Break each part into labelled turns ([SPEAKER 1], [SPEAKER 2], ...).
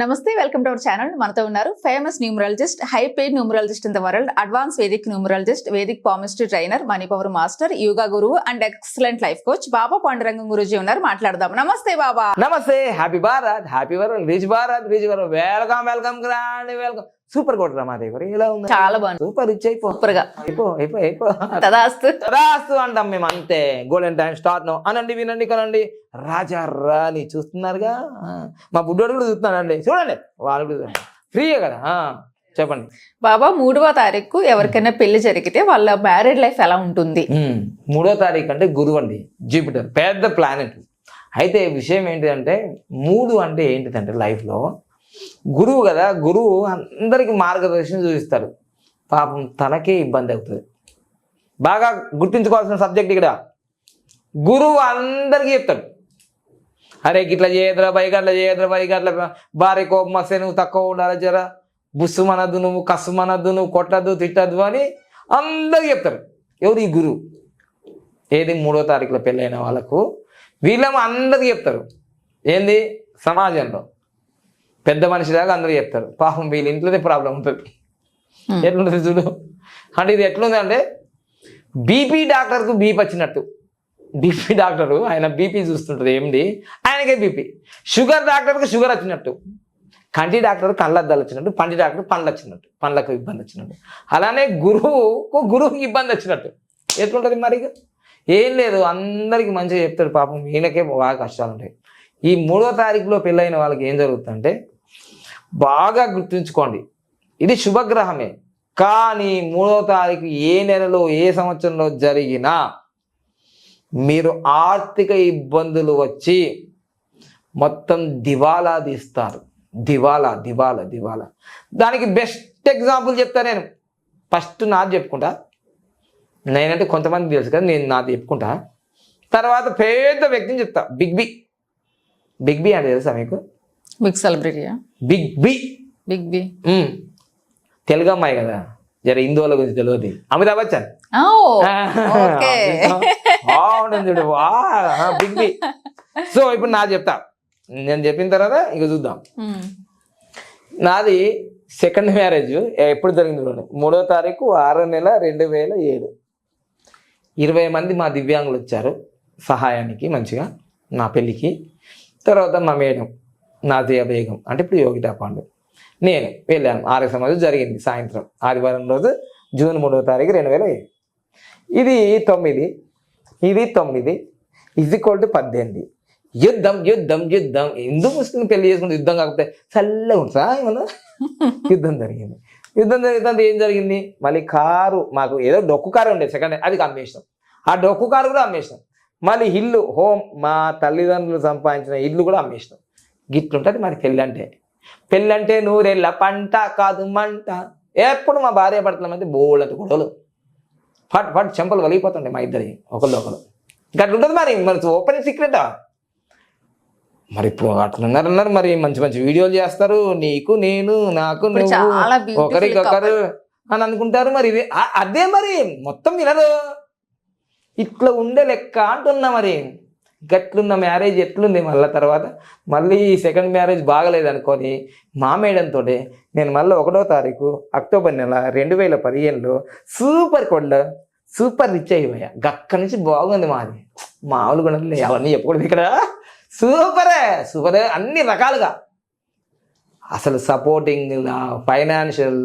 [SPEAKER 1] నమస్తే welcome to our channel. మనతో ఉన్నారు famous numerologist high paid numerologist in the world advance Vedic numerologist Vedic palmistry trainer money power master yoga గురువు and excellent life coach Baba Pandurangam guruji ఉన్నారు. మాట్లాడదాం. నమస్తే బాబా.
[SPEAKER 2] నమస్తే happy Bharat happy world rich Bharat rich world. Welcome welcome grand welcome. Super కొట్టరా మా దగ్గర. ఇలా ఉంది
[SPEAKER 1] చాలా బాగుంది.
[SPEAKER 2] సూపర్ రిచ్ అయిపో.
[SPEAKER 1] సూపర్గా
[SPEAKER 2] అయిపో అయిపో అయిపో.
[SPEAKER 1] తదాస్తు.
[SPEAKER 2] రాస్తూ అంటాం మేము అంతే. గోల్డెన్ టైం స్టార్ట్ నో అనండి వినండి కనండి. రాజా రాని చూస్తున్నారుగా? మా బుడ్డోడు కూడా చూస్తున్నాడండి. చూడండి. వాళ్ళు కూడా ఫ్రీయే కదా? చెప్పండి.
[SPEAKER 1] బాబా మూడవ తారీఖు ఎవరికైనా పెళ్ళి జరిగితే వాళ్ళ మ్యారేడ్ లైఫ్ ఎలా ఉంటుంది?
[SPEAKER 2] ఉమ్, మూడో తారీఖు అంటే గురువు అండి. జూపిటర్ పెద్ద ప్లానెట్ అయితే విషయం ఏంటిదంటే మూడు అంటే ఏంటిదంటే లైఫ్లో గురువు కదా గురువు అందరికి మార్గదర్శనం చూపిస్తాడు పాపం తనకే ఇబ్బంది అవుతుంది. బాగా గుర్తుంచుకోవాల్సిన సబ్జెక్ట్ ఇక్కడ. గురువు అందరికీ చెప్తాడు. అరే గిట్లా చేయదురా బైక్ అట్లా చేయదురా భార్య కోపం వస్తే నువ్వు తక్కువ ఉండాలి జరా. బుస్సుమనద్దు నువ్వు కసుమనద్దు నువ్వు కొట్టద్దు తిట్టద్దు అని అందరూ చెప్తారు. ఎవరు ఈ గురువు? ఏది మూడో తారీఖులో పెళ్ళైన వాళ్ళకు వీళ్ళేమో అందరికీ చెప్తారు. ఏంది? సమాజంలో. పెద్ద మనిషిలాగా అందరూ చెప్తారు. పాపం వీళ్ళ ఇంట్లోనే ప్రాబ్లం ఉంటుంది.
[SPEAKER 1] Hmm.
[SPEAKER 2] ఎట్లుంటుంది చూడు? అంటే ఇది ఎట్లుంది అంటే బీపీ డాక్టర్కు బీపీ వచ్చినట్టు. బీపీ డాక్టరు ఆయన బీపీ చూస్తుంటుంది ఏమిటి ఆయనకే బీపీ షుగర్ డాక్టర్కి షుగర్ వచ్చినట్టు. కంటి డాక్టర్ కళ్ళద్దాలు వచ్చినట్టు పంటి డాక్టర్ పండ్లు వచ్చినట్టు పండ్లకు ఇబ్బంది వచ్చినట్టు. అలానే గురువుకు గురువుకి ఇబ్బంది వచ్చినట్టు. ఎట్లుంటుంది మరి? ఏం లేదు అందరికి మంచిగా చెప్తాడు పాపం. ఈయనకే బాగా కష్టాలు ఉంటాయి ఈ మూడో తారీఖులో పెళ్ళైన వాళ్ళకి ఏం జరుగుతుందంటే బాగా గుర్తుంచుకోండి. ఇది శుభగ్రహమే. కానీ మూడో తారీఖు ఏ నెలలో ఏ సంవత్సరంలో జరిగినా మీరు ఆర్థిక ఇబ్బందులు వచ్చి మొత్తం దివాలా తీస్తారు. దివాలా దివాలా దివాలా. దానికి బెస్ట్ ఎగ్జాంపుల్ చెప్తా నేను. ఫస్ట్ నాది చెప్పుకుంటా. నేనంటే కొంతమంది తెలుసు కదా నేను నాది చెప్పుకుంటా. తర్వాత పెద్ద వ్యక్తిని చెప్తా. Big B. బిగ్ బి అంటే తెలుసా మీకు?
[SPEAKER 1] Big సెలబ్రిటీయా?
[SPEAKER 2] Big B.
[SPEAKER 1] Big B.
[SPEAKER 2] Telugu అమ్మాయి కదా. జర హిందువుల గురించి తెలియదు. అమితాబ్ బచ్చన్? బాగుంటుంది చూడు. వా బిగ్ బి. సో ఇప్పుడు నా చెప్తా. నేను చెప్పిన తర్వాత ఇక చూద్దాం. నాది సెకండ్ మ్యారేజ్ ఎప్పుడు జరిగింది చూడండి మూడో తారీఖు ఆరో నెల రెండు వేల ఏడు. ఇరవై మంది మా దివ్యాంగులు వచ్చారు సహాయానికి మంచిగా నా పెళ్ళికి. తర్వాత మా మేడం. నాజియా బేగం అంటే ఇప్పుడు యోగితా పాండు నేను వెళ్ళాను. ఆరోగ్య సమాజం జరిగింది సాయంత్రం. ఆదివారం రోజు జూన్ మూడో తారీఖు రెండు వేల ఇది తొమ్మిది. ఇది తొమ్మిది. ఇది ఈక్వల్ టు పద్దెనిమిది. యుద్ధం యుద్ధం యుద్ధం. హిందూ ముస్లిం పెళ్ళి చేసుకుంటే యుద్ధం కాకపోతే చల్లగా ఉంటుందా. ఏమన్నా? యుద్ధం జరిగింది. యుద్ధం జరిగితే ఏం జరిగింది? మళ్ళీ కారు మాకు ఏదో డొక్కు కారు ఉండేది సెకండ్ అది అమ్మేసినాం. ఆ డొక్కు కారు కూడా అమ్మేసినాం. మళ్ళీ ఇల్లు హోమ్ మా తల్లిదండ్రులు సంపాదించిన ఇల్లు కూడా అమ్మేసినాం. గిట్లుంటుంది మరి పెళ్ళి అంటే పెళ్ళి అంటే నూరెళ్ళ పంట కాదు మంట. ఎప్పుడు మా భార్య భర్తల మధ్య బోళ్ళటి గొడవలు. ఫట్ ఫట్ చెంపలు వలిగిపోతుండే మా ఇద్దరి ఒకళ్ళు ఒకరు ఉంటుంది మరి మరి ఓపెన్ సీక్రెటా? మరి ఇప్పుడు అట్లున్నారు అన్నారు మరి మంచి మంచి వీడియోలు చేస్తారు. నీకు నేను నాకు నువ్వు ఒకరికొకరు అని అనుకుంటారు మరి. ఇది అదే మరి మొత్తం వినరు. ఇట్లా ఉండే లెక్క అంటున్నా మరి. గట్లున్న మ్యారేజ్ ఎట్లుంది మళ్ళీ తర్వాత? మళ్ళీ సెకండ్ మ్యారేజ్ బాగలేదు అనుకొని మా మేడంతో నేను మళ్ళీ ఒకటో తారీఖు అక్టోబర్ నెల రెండు వేల పదిహేనులో సూపర్ కొండ సూపర్ రిచ్ అయిపోయా. గక్క నుంచి బాగుంది మాది. మామూలు కూడా అవన్నీ చెప్పకూడదు ఇక్కడ. సూపరే సూపరే అన్ని రకాలుగా. అసలు సపోర్టింగ్ ఫైనాన్షియల్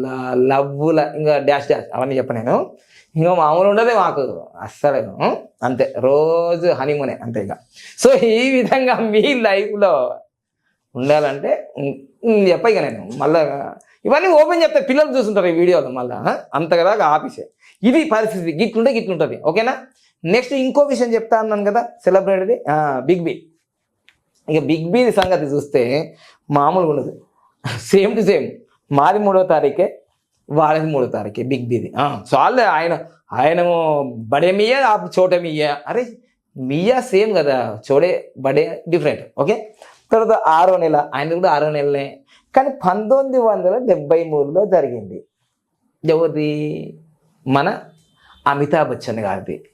[SPEAKER 2] లవ్ల ఇంకా డాష్ డాష్ అవన్నీ చెప్ప నేను. ఇంకా మామూలు ఉండదు మాకు. అస్సలు. అంతే. రోజు హనీమూనే అంతే ఇక. సో ఈ విధంగా మీ లైఫ్లో ఉండాలంటే ఉం, చెప్ప ఇక నేను. మళ్ళా ఇవన్నీ ఓపెన్ చెప్తే పిల్లలు చూస్తుంటారు ఈ వీడియోలో మళ్ళా అంతగా అంత ఆఫీసే ఇది పరిస్థితి. గిట్లుంటే గిట్లుంటుంది. ఓకేనా? నెక్స్ట్ ఇంకో విషయం చెప్తా అన్నాను కదా సెలబ్రిటీ బిగ్ బి ఇక బిగ్ బి సంగతి చూస్తే మామూలుగా ఉండదు. Same to same. మాది మూడో తారీఖే వాళ్ళది మూడో తారీఖే బిగ్ బిది. చాలే ఆయన ఆయన బడే మియా ఆ చోట మియ్య. అరే మియా సేమ్ కదా చోడే బడే డిఫరెంట్ ఓకే? తర్వాత ఆరో నెల ఆయన కూడా ఆరో నెలనే. కానీ పంతొమ్మిది వందల డెబ్బై మూడులో జరిగింది. ఎవరిది? మన అమితాబ్ బచ్చన్ గారిది.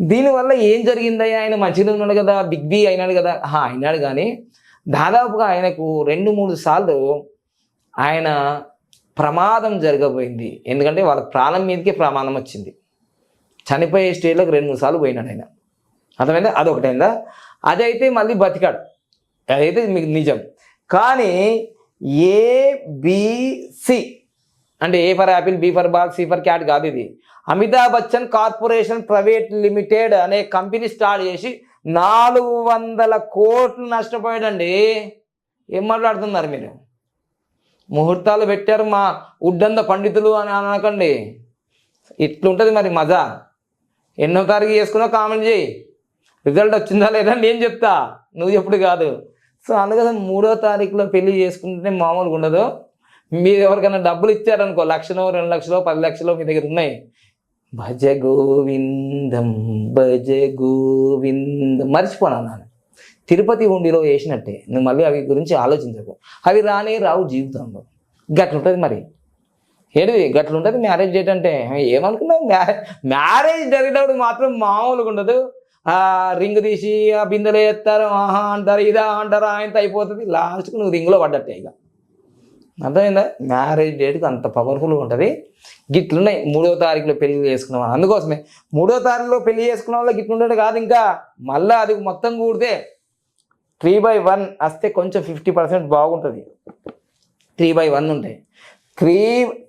[SPEAKER 2] దీనివల్ల ఏం జరిగిందయ్యా? ఆయన మంచిగా ఉన్నాడు కదా బిగ్ బి అయినాడు కదా. అయినాడు కానీ దాదాపుగా ఆయనకు రెండు మూడు సార్లు ఆయన ప్రమాదం జరగబోయింది. ఎందుకంటే వాళ్ళ ప్రాణం మీదకే ప్రమాదం వచ్చింది. చనిపోయే స్టేజ్లోకి రెండు మూడు సార్లు పోయినాడు ఆయన. అర్థమైందా? అదొకటైందా అదైతే మళ్ళీ బతికాడు. అదైతే మీకు నిజం. కానీ ఏబిసి అంటే A for apple B for ball C for cat కాదు ఇది. Amitabh Bachchan corporation private limited అనే కంపెనీ స్టార్ట్ చేసి నాలుగు వందల కోట్లు నష్టపోయాడండి. ఏం మాట్లాడుతున్నారు మీరు? ముహూర్తాలు పెట్టారు మా ఉడ్డంద పండితులు అని అనకండి. ఇట్లుంటుంది మరి మజా. ఎన్నో తారీఖు చేసుకున్నా కామెంట్ చేయి. రిజల్ట్ వచ్చిందా లేదా నేను చెప్తా. నువ్వు ఎప్పుడు కాదు. సో అందుకని మూడో తారీఖులో పెళ్ళి చేసుకుంటే మామూలుగా ఉండదు. మీరు ఎవరికైనా డబ్బులు ఇచ్చారనుకో లక్షలో రెండు లక్షలో పది లక్షలో మీ దగ్గర ఉన్నాయి. భజ గోవిందం భజ గోవిందం. మర్చిపోనా నాన్న? తిరుపతి ఉండిలో వేసినట్టే. నువ్వు మళ్ళీ అవి గురించి ఆలోచించకు. అవి రానే రావు జీవితంలో. గట్లుంటుంది మరి. ఏంటిది గట్లుంటుంది మ్యారేజ్ డేట్ అంటే. ఏమనుకున్నావు? మ్యారేజ్ మ్యారేజ్ జరిగేటప్పుడు మాత్రం మామూలుగా ఉండదు. ఆ రింగ్ తీసి ఆ బిందెలు వేస్తారు ఆహా అంటారు ఇదా అంటారు ఆయనతో అయిపోతుంది. లాస్ట్కి నువ్వు రింగ్లో పడ్డట్టే ఇక. అర్థమైందా? మ్యారేజ్ డేట్కి అంత పవర్ఫుల్గా ఉంటుంది. గిట్లున్నాయి. మూడో తారీఖులో పెళ్ళి చేసుకున్నాం అందుకోసమే. మూడో తారీఖులో పెళ్ళి చేసుకున్న వాళ్ళకి ఉండేది కాదు ఇంకా. మళ్ళీ అది మొత్తం కూడితే త్రీ బై వన్ వస్తే కొంచెం ఫిఫ్టీ పర్సెంట్ బాగుంటుంది. త్రీ బై వన్ ఉంటాయి త్రీ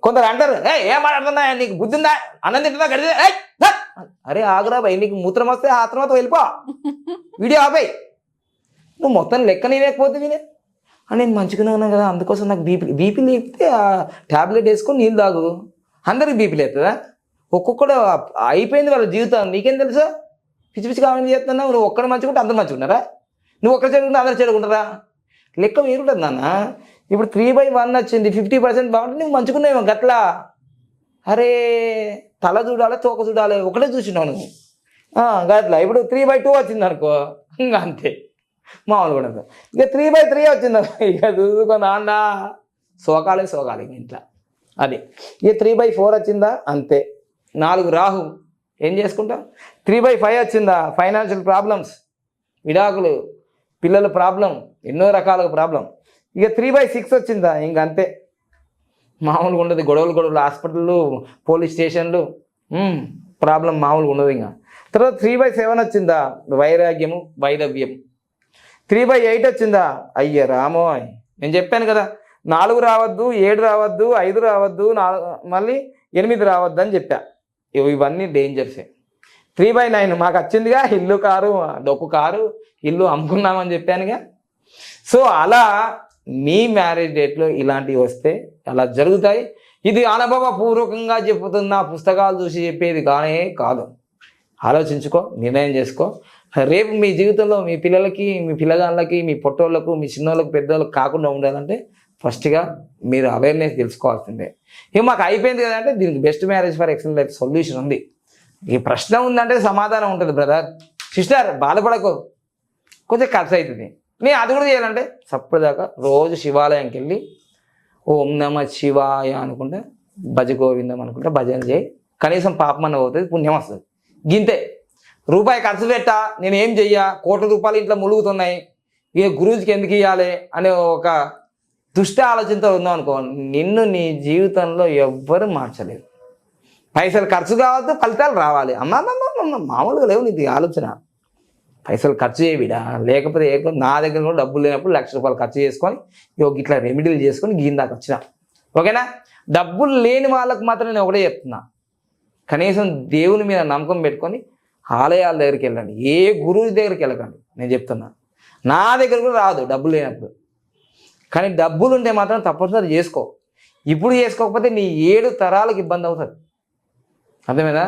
[SPEAKER 2] కొందరు అంటారు ఏ ఏం మాట్లాడుతున్నా నీకు బుద్ధి ఉందా అన్నం తింటుందా గడితే అరే ఆగురా భయ్ నీకు మూత్రం వస్తే ఆ తర్వాత వెళ్ళిపో. వీడియో ఆపేయ్. నువ్వు మొత్తం లెక్క నేనేకపోతే వినే. అని నేను మంచిగానే ఉన్నాను కదా అందుకోసం నాకు బీపీ బీపీ లేపితే ఆ ట్యాబ్లెట్ వేసుకొని నీళ్ళు తాగు. అందరికి బీపీ లేస్తుందా ఒక్కొక్కడు అయిపోయింది వాళ్ళ జీవితం. నీకేం తెలుసా? పిచ్చి పిచ్చి కామెంట్ చేస్తున్నావు నువ్వు ఒక్కడ మంచిగుంటే అందరు మంచుకున్నారా నువ్వు ఒకరి చెడుకుంటే అందరు చెడుకుంటారా లెక్క వేరుంటుంది నాన్న. ఇప్పుడు త్రీ బై వన్ వచ్చింది ఫిఫ్టీ పర్సెంట్ బాగుంటే నువ్వు మంచుకున్నావు గట్లా. అరే తల చూడాలి తోక చూడాలి ఒకటే చూసినావు నువ్వు. గట్లా. ఇప్పుడు త్రీ బై టూ వచ్చింది అనుకో ఇంకా అంతే. మామూలు కూడా ఇక త్రీ బై త్రీ వచ్చింది ఇక చూసుకో నాన్న. సోకాలే సోకాలి ఇంక ఇంట్లో. అది. ఇక త్రీ బై ఫోర్ వచ్చిందా? అంతే. నాలుగు రాహు. ఏం చేసుకుంటాం? త్రీ బై ఫైవ్ వచ్చిందా? ఫైనాన్షియల్ ప్రాబ్లమ్స్ విడాకులు. పిల్లల ప్రాబ్లం ఎన్నో రకాల ప్రాబ్లం. ఇక త్రీ బై సిక్స్ వచ్చిందా? ఇంక అంతే. మామూలుగా ఉండదు. గొడవలు గొడవలు. హాస్పిటళ్ళు పోలీస్ స్టేషన్లు ప్రాబ్లం మామూలుగా ఉండదు ఇంకా. తర్వాత త్రీ బై సెవెన్ వచ్చిందా? వైరాగ్యము వైదవ్యం త్రీ బై ఎయిట్ వచ్చిందా? అయ్య రామోయ్. నేను చెప్పాను కదా నాలుగు రావద్దు ఏడు రావద్దు ఐదు రావద్దు నాలుగు మళ్ళీ ఎనిమిది రావద్దు అని చెప్పా. ఇవి- ఇవన్నీ డేంజర్సే త్రీ బై నైన్ మాకు వచ్చిందిగా ఇల్లు కారు డొక్కు కారు ఇల్లు అమ్ముకున్నామని చెప్పానుగా. సో అలా మీ మ్యారేజ్ డేట్లో ఇలాంటివి వస్తే అలా జరుగుతాయి? ఇది అనుభవపూర్వకంగా చెప్పుతున్న పుస్తకాలు చూసి చెప్పేది కానే కాదు. ఆలోచించుకో నిర్ణయం చేసుకో. రేపు మీ జీవితంలో మీ పిల్లలకి మీ పిల్లగాళ్ళకి మీ పొట్టోళ్ళకు మీ చిన్నోళ్ళకి పెద్దోళ్ళకి కాకుండా ఉండాలంటే ఫస్ట్గా మీరు అవేర్నెస్ తెలుసుకోవాల్సిందే. ఇక మాకు అయిపోయింది కదంటే దీనికి best marriage for excellent life solution ఉంది. ఈ ప్రశ్న ఉందంటే సమాధానం ఉంటుంది బ్రదర్. సిస్టర్ బాధపడకు. కొంచెం ఖర్చు అవుతుంది నేను అది కూడా చేయాలంటే చప్పటిదాకా రోజు శివాలయంకి వెళ్ళి ఓం నమ శివాయ అనుకుంటే భజ గోవిందం అనుకుంటే భజన చేయి. కనీసం పాపమన్న పోతుంది పుణ్యం వస్తుంది. గింతే. రూపాయి ఖర్చు పెట్టా నేను ఏం చెయ్యా? కోట్ల రూపాయలు ఇంట్లో ములుగుతున్నాయి. ఇక గురూజీకి ఎందుకు ఇవ్వాలి అనే ఒక దుష్ట ఆలోచనతో ఉందాం అనుకో నిన్ను నీ జీవితంలో ఎవ్వరు మార్చలేరు. పైసలు ఖర్చు కావద్దు ఫలితాలు రావాలి. అమ్మ అమ్మ, మామూలుగా లేవు నీది ఆలోచన. పైసలు ఖర్చు చేయబిడా? లేకపోతే నా దగ్గర కూడా డబ్బులు లేనప్పుడు లక్ష రూపాయలు ఖర్చు చేసుకొని ఇగో ఇట్లా రెమెడీలు చేసుకొని గీందాక దాకా వచ్చిన. ఓకేనా? డబ్బులు లేని వాళ్ళకు మాత్రం నేను ఒకటే చెప్తున్నా. కనీసం దేవుని మీద నమ్మకం పెట్టుకొని ఆలయాల దగ్గరికి వెళ్ళండి. ఏ గురువు దగ్గరికి వెళ్ళకండి. నేను చెప్తున్నా. నా దగ్గర కూడా రాదు డబ్బులు లేనప్పుడు. కానీ డబ్బులు ఉంటే మాత్రం తప్పనిసరి చేసుకో. ఇప్పుడు చేసుకోకపోతే నీ ఏడు తరాలకు ఇబ్బంది అవుతుంది. అర్థమేనా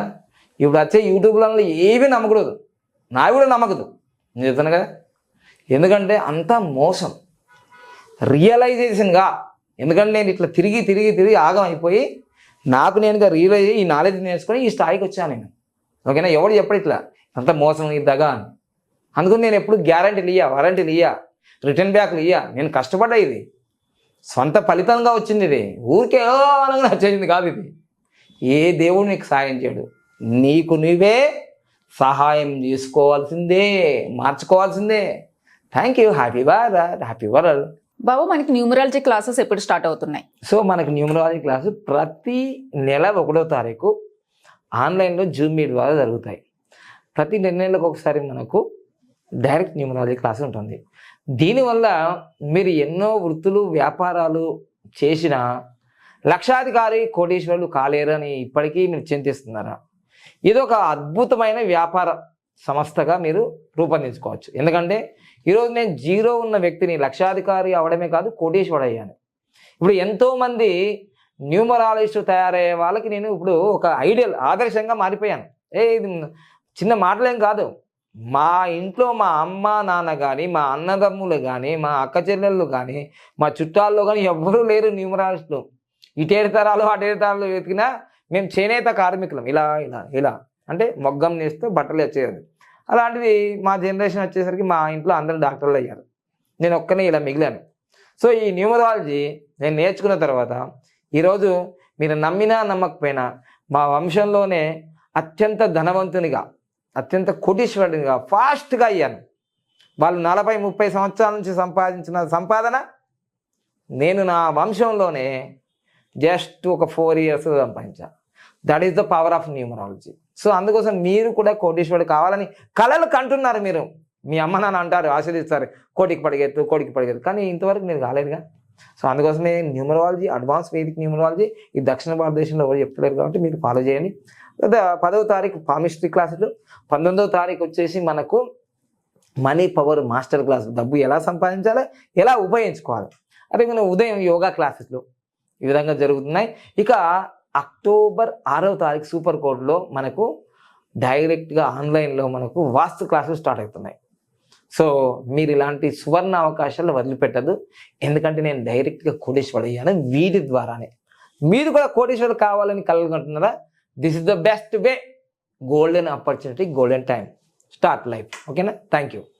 [SPEAKER 2] ఇప్పుడు వచ్చే యూట్యూబ్లో ఏమీ నమ్మకూడదు. నావి కూడా నమ్మకదు. నేను చెప్తాను కదా. ఎందుకంటే అంతా మోసం. రియలైజేషన్గా. ఎందుకంటే నేను ఇట్లా తిరిగి తిరిగి తిరిగి ఆగం అయిపోయి నాకు నేనుగా రియలైజ్ ఈ నాలెడ్జ్ నేర్చుకొని ఈ స్థాయికి వచ్చాను నేను. ఓకేనా? ఎవడు చెప్పడు ఇట్లా. అంత మోసం ఈ దగా అని. అందుకని నేను ఎప్పుడు గ్యారంటీలు ఇయ్యా వారంటీలు ఇయ్యా రిటర్న్ బ్యాక్లు ఇయ్యా. నేను కష్టపడ్డా ఇది. సొంత ఫలితంగా వచ్చింది ఇది. ఊరికే అనగా వచ్చేసింది కాదు ఇది. ఏ దేవుడు నీకు సాయం చేయడు. నీకు నువ్వే సహాయం చేసుకోవాల్సిందే మార్చుకోవాల్సిందే. Thank you happy Bharat happy world
[SPEAKER 1] బాబు మనకి న్యూమరాలజీ క్లాసెస్ ఎప్పుడు స్టార్ట్ అవుతున్నాయి?
[SPEAKER 2] సో మనకు న్యూమరాలజీ క్లాసు ప్రతి నెల ఒకటో తారీఖు ఆన్లైన్లో జూమ్ మీట్ ద్వారా జరుగుతాయి. ప్రతి నెల నెలలకు ఒకసారి మనకు డైరెక్ట్ న్యూమరాలజీ క్లాస్ ఉంటుంది. దీనివల్ల మీరు ఎన్నో వృత్తులు వ్యాపారాలు చేసిన లక్షాధికారి కోటీశ్వరులు కాలేరు అని ఇప్పటికీ మీరు చింతిస్తున్నారా? ఇది ఒక అద్భుతమైన వ్యాపార సంస్థగా మీరు రూపొందించుకోవచ్చు. ఎందుకంటే ఈరోజు నేను జీరో ఉన్న వ్యక్తిని లక్షాధికారి అవడమే కాదు కోటీశ్వరుడు అయ్యాను ఇప్పుడు ఎంతోమంది న్యూమరాలజిస్ట్ తయారయ్యే వాళ్ళకి నేను ఇప్పుడు ఒక ఐడియల్ ఆదర్శంగా మారిపోయాను. ఏ ఇది చిన్న మాటలేం కాదు. మా ఇంట్లో మా అమ్మ నాన్న కానీ మా అన్నదమ్ములు కానీ మా అక్క చెల్లెళ్ళు కానీ మా చుట్టాల్లో కానీ ఎవ్వరూ లేరు న్యూమరాలజిస్టులు. ఇటేడు తరాలు అటేడు తరాలు వెతికినా మేము చేనేత కార్మికులం. ఇలా ఇలా ఇలా. అంటే మొగ్గం నేస్తే బట్టలు వచ్చేది అలాంటిది మా జనరేషన్ వచ్చేసరికి మా ఇంట్లో అందరూ డాక్టర్లు అయ్యారు. నేను ఒక్కనే ఇలా మిగిలాను. సో ఈ న్యూమరాలజీ నేను నేర్చుకున్న తర్వాత ఈరోజు మీరు నమ్మినా నమ్మకపోయినా మా వంశంలోనే అత్యంత ధనవంతునిగా అత్యంత కోటీశ్వరునిగా ఫాస్ట్గా అయ్యాను. వాళ్ళు నలభై ముప్పై సంవత్సరాల నుంచి సంపాదించిన సంపాదన నేను నా వంశంలోనే జస్ట్ ఒక ఫోర్ ఇయర్స్ సంపాదించాను that is the power of numerology so అందుకోసం మీరు కూడా కోటీశ్వరుడు కావాలని కళలు కంటున్నారు మీరు. మీ అమ్మ నాన్న అంటారు ఆశీర్దిస్తారు కోటికి పడిగెత్తు కోటికి పడిగెత్తు. కానీ ఇంతవరకు మీరు కాలేదుగా. సో అందుకోసమే న్యూమరాలజీ అడ్వాన్స్ వేదిక న్యూమరాలజీ ఈ దక్షిణ భారతదేశంలో ఎవరు చెప్తలేరు కాబట్టి మీరు ఫాలో చేయండి. పదవ తారీఖు పామిస్ట్రీ క్లాసులు పంతొమ్మిదవ తారీఖు వచ్చేసి మనకు మనీ పవర్ మాస్టర్ క్లాస్ డబ్బు ఎలా సంపాదించాలి? ఎలా ఉపయోగించుకోవాలి? అదే మనం ఉదయం యోగా క్లాసెస్లు ఈ విధంగా జరుగుతున్నాయి. ఇక అక్టోబర్ ఆరవ తారీఖు సూపర్ కోడ్లో మనకు డైరెక్ట్గా ఆన్లైన్లో మనకు వాస్తు క్లాసులు స్టార్ట్ అవుతున్నాయి. సో మీరు ఇలాంటి సువర్ణ అవకాశాలు వదిలిపెట్టదు ఎందుకంటే నేను డైరెక్ట్గా కోటేశ్వరుడు అయ్యాను. వీటి ద్వారానే. మీరు కూడా కోటేశ్వరుడు కావాలని కలగంటున్నారా? This is the best way golden opportunity golden time start life ఓకేనా థ్యాంక్ యూ